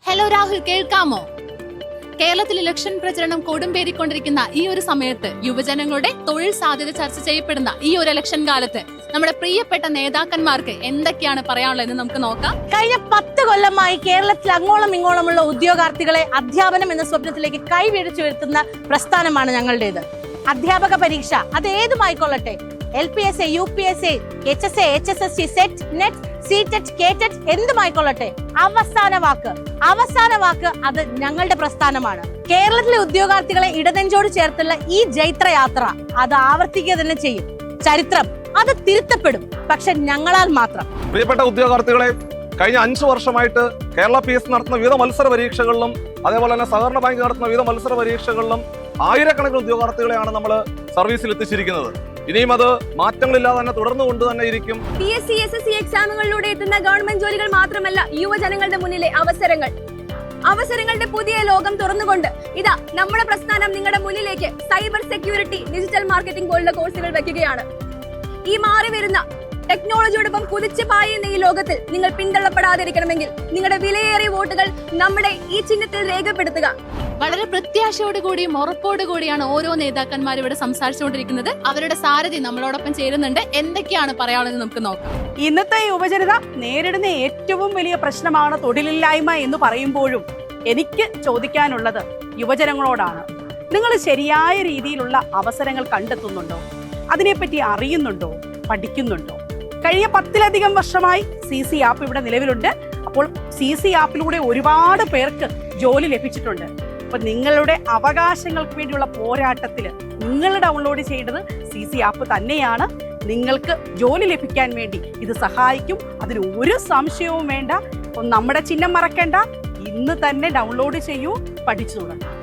Hello Rahul കേൾക്കാമോ? കേരളത്തിൽ election പ്രചരണം കൊടുമ്പേറിക്കൊണ്ടിരിക്കുന്ന ഈ ഒരു സമയത്ത് യുവജനങ്ങളുടെ തൊഴിൽ സാധ്യത ചർച്ച ചെയ്യപ്പെടുന്ന ഈ ഒരു ഇലക്ഷൻ കാലത്ത് നമ്മുടെ പ്രിയപ്പെട്ട നേതാക്കന്മാർക്ക് എന്തൊക്കെയാണ് പറയാനുള്ളത് എന്ന് നമുക്ക് നോക്കാം. കഴിഞ്ഞ പത്ത് കൊല്ലമായി കേരളത്തിൽ അങ്ങോളം ഇങ്ങോളമുള്ള ഉദ്യോഗാർത്ഥികളെ അധ്യാപനം എന്ന സ്വപ്നത്തിലേക്ക് കൈവിഴിച്ചു വരുത്തുന്ന പ്രസ്ഥാനമാണ് ഞങ്ങളുടേത്. അധ്യാപക പരീക്ഷ അത് ഏതുമായിക്കൊള്ളട്ടെ L P S A U P S A H S A H S S C SET NET C കേറ്ററ്റ് എന്തുമായിക്കൊള്ളട്ടെ. അവസാന വാക്ക്. അവസാന വാക്ക് അത് ഞങ്ങളുടെ പ്രസ്ഥാനമാണ്. കേരളത്തിലെ ഉദ്യോഗാർത്ഥികളെ ഇടനെഞ്ചോട് ചേർത്തുള്ള ഈ ജൈത്രയാത്ര അത് ആവർത്തിക്കുക തന്നെ ചെയ്യും. ചരിത്രം അത് തിരുത്തപ്പെടും. പക്ഷെ ഞങ്ങളാൽ മാത്രം. പ്രിയപ്പെട്ട ഉദ്യോഗാർത്ഥികളെ കഴിഞ്ഞ അഞ്ചു വർഷമായിട്ട് കേരള പി എസ് നടത്തുന്ന വിവിധ മത്സര പരീക്ഷകളിലും അതേപോലെ തന്നെ സഹകരണ ബാങ്ക് നടത്തുന്ന വിവിധ മത്സര പരീക്ഷകളിലും ആയിരക്കണക്കിന് ഉദ്യോഗാർത്ഥികളെയാണ് നമ്മൾ സർവീസിൽ എത്തിച്ചിരിക്കുന്നത് ഇനിയും അത് മാറ്റങ്ങളില്ലാതെ തന്നെ തുടർന്നു കൊണ്ട് തന്നെ ഇരിക്കും. P S C S S C എക്സാമുകളിലൂടെ എത്തുന്ന ഗവൺമെന്റ് ജോലികൾ മാത്രമല്ല യുവജനങ്ങളുടെ മുന്നിലെ അവസരങ്ങൾ. അവസരങ്ങളുടെ പുതിയ ലോകം തുറന്നുകൊണ്ട് ഇതാ നമ്മുടെ പ്രസ്ഥാനം നിങ്ങളുടെ മുന്നിലേക്ക് സൈബർ സെക്യൂരിറ്റി ഡിജിറ്റൽ മാർക്കറ്റിംഗ് പോലുള്ള കോഴ്സുകൾ വെക്കുകയാണ്. ഈ മാറി വരുന്ന ടെക്നോളജിയോടൊപ്പം കുതിച്ചു പായുന്ന ഈ ലോകത്തിൽ നിങ്ങൾ പിന്തള്ളപ്പെടാതിരിക്കണമെങ്കിൽ നിങ്ങളുടെ വിലയേറിയ വോട്ടുകൾ നമ്മുടെ ഈ ചിഹ്നത്തിൽ രേഖപ്പെടുത്തുക. വളരെ പ്രത്യാശയോടുകൂടിയും ഉറപ്പോടുകൂടിയാണ് ഓരോ നേതാക്കന്മാരും ഇവിടെ സംസാരിച്ചുകൊണ്ടിരിക്കുന്നത്. അവരുടെ സാരഥി നമ്മളോടൊപ്പം ചേരുന്നുണ്ട്. എന്തൊക്കെയാണ് പറയാനുള്ളത് നമുക്ക് നോക്കാം. ഇന്നത്തെ യുവജനത നേരിടുന്ന ഏറ്റവും വലിയ പ്രശ്നമാണ് തൊഴിലില്ലായ്മ എന്ന് പറയുമ്പോഴും എനിക്ക് ചോദിക്കാനുള്ളത് യുവജനങ്ങളോടാണ്. നിങ്ങൾ ശരിയായ രീതിയിലുള്ള അവസരങ്ങൾ കണ്ടെത്തുന്നുണ്ടോ? അതിനെപ്പറ്റി അറിയുന്നുണ്ടോ? പഠിക്കുന്നുണ്ടോ? കഴിഞ്ഞ പത്തിലധികം വർഷമായി സി സി ആപ്പ് ഇവിടെ നിലവിലുണ്ട്. അപ്പോൾ സി സി ആപ്പിലൂടെ ഒരുപാട് പേർക്ക് ജോലി ലഭിച്ചിട്ടുണ്ട്. അപ്പൊ നിങ്ങളുടെ അവകാശങ്ങൾക്ക് വേണ്ടിയുള്ള പോരാട്ടത്തിൽ നിങ്ങൾ ഡൗൺലോഡ് ചെയ്യേണ്ടത് സി സി ആപ്പ് തന്നെയാണ്. നിങ്ങൾക്ക് ജോലി ലഭിക്കാൻ വേണ്ടി ഇത് സഹായിക്കും. അതിന് ഒരു സംശയവും വേണ്ട. നമ്മുടെ ചിഹ്നം മറക്കേണ്ട. ഇന്ന് തന്നെ ഡൗൺലോഡ് ചെയ്യൂ. പഠിച്ചു തുടങ്ങാം.